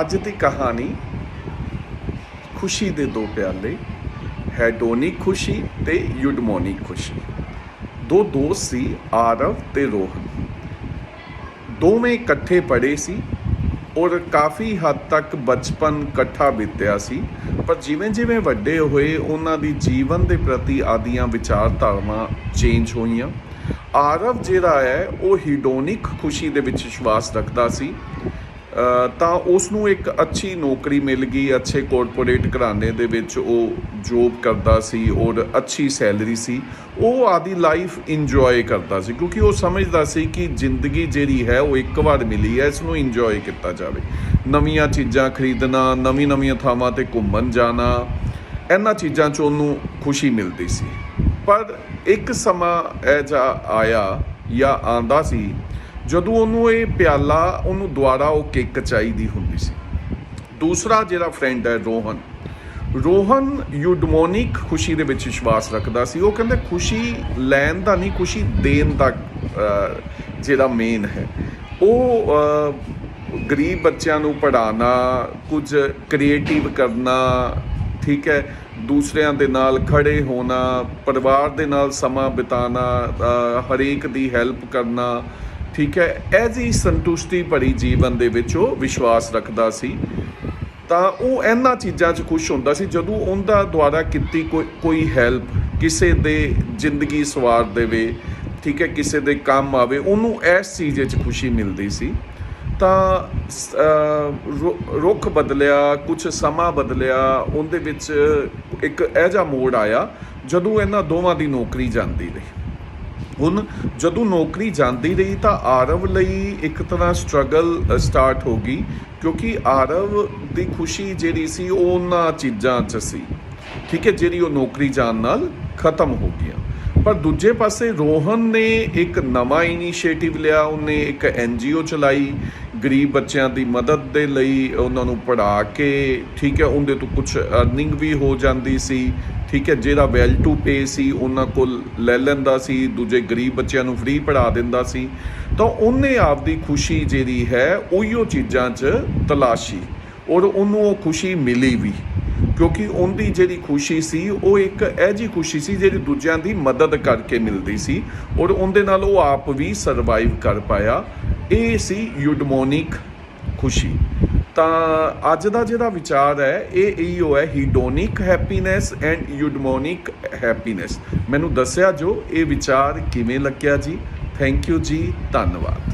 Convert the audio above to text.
ਅੱਜ ਦੀ ਕਹਾਣੀ ਖੁਸ਼ੀ ਦੇ ਦੋ ਪਿਆਲੇ, ਹੈਡੋਨਿਕ ਖੁਸ਼ੀ ਤੇ ਯੂਡਮੋਨਿਕ ਖੁਸ਼ੀ। ਦੋ ਦੋਸਤ ਸੀ, ਆਰਵ ਤੇ ਰੋਹਨ। ਦੋਵੇਂ ਇਕੱਠੇ ਪੜ੍ਹੇ ਸੀ ਔਰ ਕਾਫੀ ਹੱਦ ਤੱਕ ਬਚਪਨ ਇਕੱਠਾ ਬੀਤਿਆ ਸੀ, ਪਰ ਜਿਵੇਂ ਜਿਵੇਂ ਵੱਡੇ ਹੋਏ, ਉਹਨਾਂ ਦੀ ਜੀਵਨ ਦੇ ਪ੍ਰਤੀ ਆਦੀਆਂ ਵਿਚਾਰਧਾਰਾਵਾਂ ਚੇਂਜ ਹੋਈਆਂ। ਆਰਵ ਜਿਹੜਾ ਹੈ, ਉਹ ਹੀਡੋਨਿਕ ਖੁਸ਼ੀ ਦੇ ਵਿੱਚ ਵਿਸ਼ਵਾਸ ਰੱਖਦਾ ਸੀ। ਤਾਂ ਉਸ ਨੂੰ ਇੱਕ ਅੱਛੀ ਨੌਕਰੀ ਮਿਲ ਗਈ, ਅੱਛੇ ਕਾਰਪੋਰੇਟ ਘਰਾਣੇ ਦੇ ਵਿੱਚ ਉਹ ਜੋਬ ਕਰਦਾ ਸੀ ਔਰ ਅੱਛੀ ਸੈਲਰੀ ਸੀ। ਉਹ ਆਦੀ ਲਾਈਫ ਇੰਜੋਏ ਕਰਦਾ ਸੀ, ਕਿਉਂਕਿ ਉਹ ਸਮਝਦਾ ਸੀ ਕਿ ਜ਼ਿੰਦਗੀ ਜਿਹੜੀ ਹੈ ਉਹ ਇੱਕ ਵਾਰ ਮਿਲੀ ਹੈ ਇਸ ਨੂੰ ਇੰਜੋਏ ਕੀਤਾ ਜਾਵੇ। ਨਵੀਆਂ ਚੀਜ਼ਾਂ ਖਰੀਦਣਾ ਨਵੀਂ ਨਵੀਆਂ ਥਾਵਾਂ ਤੇ ਘੁੰਮਣ ਜਾਣਾ, ਇਹਨਾਂ ਚੀਜ਼ਾਂ 'ਚ ਉਹਨੂੰ ਖੁਸ਼ੀ ਮਿਲਦੀ ਸੀ। ਪਰ ਇੱਕ ਸਮਾਂ ਇਹ ਜਿਹਾ ਆਇਆ ਜਾਂ ਆਂਦਾ ਸੀ ਜਦੋਂ ਉਹਨੂੰ ਇਹ ਪਿਆਲਾ ਉਹਨੂੰ ਦੁਆਰਾ ਉਹ ਕਿੱਕ ਚਾਹੀਦੀ ਹੁੰਦੀ ਸੀ। ਦੂਸਰਾ ਜਿਹੜਾ ਫਰੈਂਡ ਹੈ ਰੋਹਨ। ਰੋਹਨ ਯੂਡਮੋਨਿਕ ਖੁਸ਼ੀ ਦੇ ਵਿੱਚ ਵਿਸ਼ਵਾਸ ਰੱਖਦਾ ਸੀ। ਉਹ ਕਹਿੰਦੇ, ਖੁਸ਼ੀ ਲੈਣ ਦਾ ਨਹੀਂ, ਖੁਸ਼ੀ ਦੇਣ ਦਾ ਜਿਹੜਾ ਮੇਨ ਹੈ। ਉਹ ਗਰੀਬ ਬੱਚਿਆਂ ਨੂੰ ਪੜ੍ਹਾਉਣਾ, ਕੁਝ ਕ੍ਰੀਏਟਿਵ ਕਰਨਾ, ਠੀਕ ਹੈ, ਦੂਸਰਿਆਂ ਦੇ ਨਾਲ ਖੜੇ ਹੋਣਾ, ਪਰਿਵਾਰ ਦੇ ਨਾਲ ਸਮਾਂ ਬਿਤਾਉਣਾ ਹਰੇਕ ਦੀ ਹੈਲਪ ਕਰਨਾ ਠੀਕ ਹੈ, ਇਹ ਜੀ ਸੰਤੁਸ਼ਟੀ ਭਰੀ ਜੀਵਨ ਦੇ ਵਿੱਚ ਉਹ ਵਿਸ਼ਵਾਸ ਰੱਖਦਾ ਸੀ। ਤਾਂ ਉਹ ਇਹਨਾਂ ਚੀਜ਼ਾਂ 'ਚ ਖੁਸ਼ ਹੁੰਦਾ ਸੀ, ਜਦੋਂ ਉਹਦਾ ਦੁਆਰਾ ਕੀਤੀ ਕੋਈ ਕੋਈ ਹੈਲਪ ਕਿਸੇ ਦੇ ਜ਼ਿੰਦਗੀ ਸਵਾਰ ਦੇਵੇ, ਠੀਕ ਹੈ, ਕਿਸੇ ਦੇ ਕੰਮ ਆਵੇ, ਉਹਨੂੰ ਇਸ ਚੀਜ਼ 'ਚ ਖੁਸ਼ੀ ਮਿਲਦੀ ਸੀ। ਤਾਂ ਰੁ- ਰੁੱਖ ਬਦਲਿਆ ਕੁਝ ਸਮਾਂ ਬਦਲਿਆ, ਉਹਦੇ ਵਿੱਚ ਇੱਕ ਇਹ ਜਿਹਾ ਮੋੜ ਆਇਆ, ਜਦੋਂ ਇਹਨਾਂ ਦੋਵਾਂ ਦੀ ਨੌਕਰੀ ਜਾਂਦੀ ਰਹੀ। ਹੁਣ ਜਦੋਂ ਨੌਕਰੀ ਜਾਂਦੀ ਰਹੀ ਤਾਂ ਆਰਵ ਲਈ ਇੱਕ ਤਰ੍ਹਾਂ ਸਟਰਗਲ ਸਟਾਰਟ ਹੋ ਗਈ, ਕਿਉਂਕਿ ਆਰਵ ਦੀ ਖੁਸ਼ੀ ਜਿਹੜੀ ਸੀ ਉਹ ਉਹਨਾਂ ਚੀਜ਼ਾਂ 'ਚ ਸੀ। ਠੀਕ ਹੈ, ਜਿਹੜੀ ਉਹ ਨੌਕਰੀ ਜਾਣ ਨਾਲ ਖਤਮ ਹੋ ਗਈਆਂ। ਪਰ ਦੂਜੇ ਪਾਸੇ ਰੋਹਨ ਨੇ ਇੱਕ ਨਵਾਂ ਇਨੀਸ਼ੀਏਟਿਵ ਲਿਆ, ਉਹਨੇ ਇੱਕ ਐਨਜੀਓ ਚਲਾਈ, ਗਰੀਬ ਬੱਚਿਆਂ ਦੀ ਮਦਦ ਦੇ ਲਈ ਉਹਨਾਂ ਨੂੰ ਪੜ੍ਹਾ ਕੇ, ਠੀਕ ਹੈ, ਉਹਦੇ ਤੋਂ ਕੁਝ ਅਰਨਿੰਗ ਵੀ ਹੋ ਜਾਂਦੀ ਸੀ, ਠੀਕ ਹੈ, ਜਿਹੜਾ ਵੈਲ ਟੂ ਪੇ ਸੀ, ਉਹਨਾਂ ਕੋਲ ਲੈ ਲੈਂਦਾ ਸੀ, ਦੂਜੇ ਗਰੀਬ ਬੱਚਿਆਂ ਨੂੰ ਫ੍ਰੀ ਪੜ੍ਹਾ ਦਿੰਦਾ ਸੀ। ਤਾਂ ਉਹਨੇ ਆਪਦੀ ਖੁਸ਼ੀ ਜਿਹੜੀ ਹੈ ਉਹੀਓ ਚੀਜ਼ਾਂ 'ਚ ਤਲਾਸ਼ੀ ਔਰ ਉਹਨੂੰ ਉਹ ਖੁਸ਼ੀ ਮਿਲੀ ਵੀ। ਕਿਉਂਕਿ ਉਹਦੀ ਜਿਹੜੀ ਖੁਸ਼ੀ ਸੀ, ਉਹ ਇੱਕ ਇਹ ਜੀ ਖੁਸ਼ੀ ਸੀ ਜਿਹੜੀ ਦੂਜਿਆਂ ਦੀ ਮਦਦ ਕਰਕੇ ਮਿਲਦੀ ਸੀ ਔਰ ਉਹਦੇ ਨਾਲ ਉਹ ਆਪ ਵੀ ਸਰਵਾਈਵ ਕਰ ਪਾਇਆ। ਇਹ ਸੀ ਯੂਡਮੋਨਿਕ ਖੁਸ਼ੀ। ਤਾਂ ਅੱਜ ਦਾ ਜਿਹੜਾ ਵਿਚਾਰ ਹੈ, ਇਹ ਇਹੋ ਹੈ hedonic happiness and eudaimonic happiness ਮੈਨੂੰ ਦੱਸਿਆ ਜੋ ਇਹ ਵਿਚਾਰ ਕਿਵੇਂ ਲੱਗਿਆ ਜੀ? ਥੈਂਕ ਯੂ ਜੀ, ਧੰਨਵਾਦ।